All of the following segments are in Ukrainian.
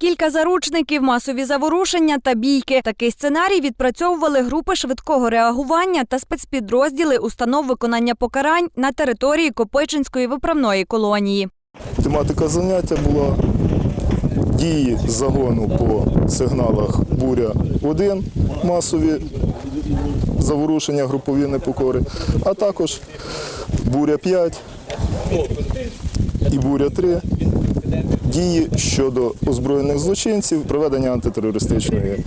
Кілька заручників, масові заворушення та бійки. Такий сценарій відпрацьовували групи швидкого реагування та спецпідрозділи установ виконання покарань на території Копичинської виправної колонії. Тематика заняття була дії загону по сигналах буря 1 масові заворушення, групові непокори, а також буря 5 і буря 3 дії щодо озброєних злочинців, проведення антитерористичної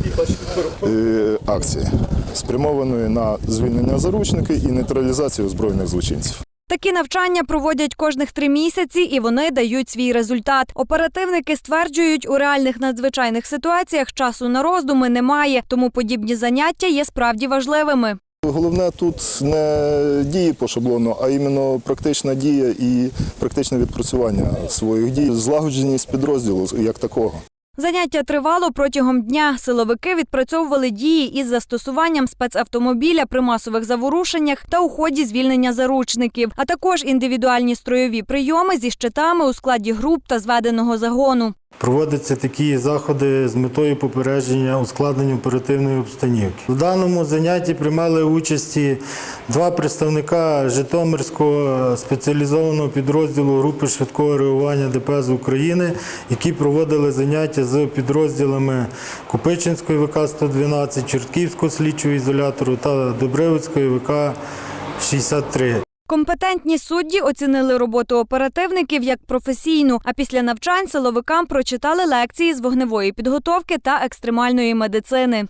е, акції, спрямованої на звільнення заручників і нейтралізацію озброєних злочинців. Такі навчання проводять кожних три місяці, і вони дають свій результат. Оперативники стверджують, у реальних надзвичайних ситуаціях часу на роздуми немає, тому подібні заняття є справді важливими. Головне тут не дії по шаблону, а іменно практична дія і практичне відпрацювання своїх дій, злагодженість підрозділу як такого. Заняття тривало протягом дня. Силовики відпрацьовували дії із застосуванням спецавтомобіля при масових заворушеннях та у ході звільнення заручників, а також індивідуальні строєві прийоми зі щитами у складі груп та зведеного загону. Проводяться такі заходи з метою попередження ускладнення оперативної обстановки. В даному занятті приймали участі два представника Житомирського спеціалізованого підрозділу групи швидкого реагування ДПС України, які проводили заняття з підрозділами Купичинської ВК 112, Чортківського слідчого ізолятору та Добривицької ВК 63. Компетентні судді оцінили роботу оперативників як професійну, а після навчань силовикам прочитали лекції з вогневої підготовки та екстремальної медицини.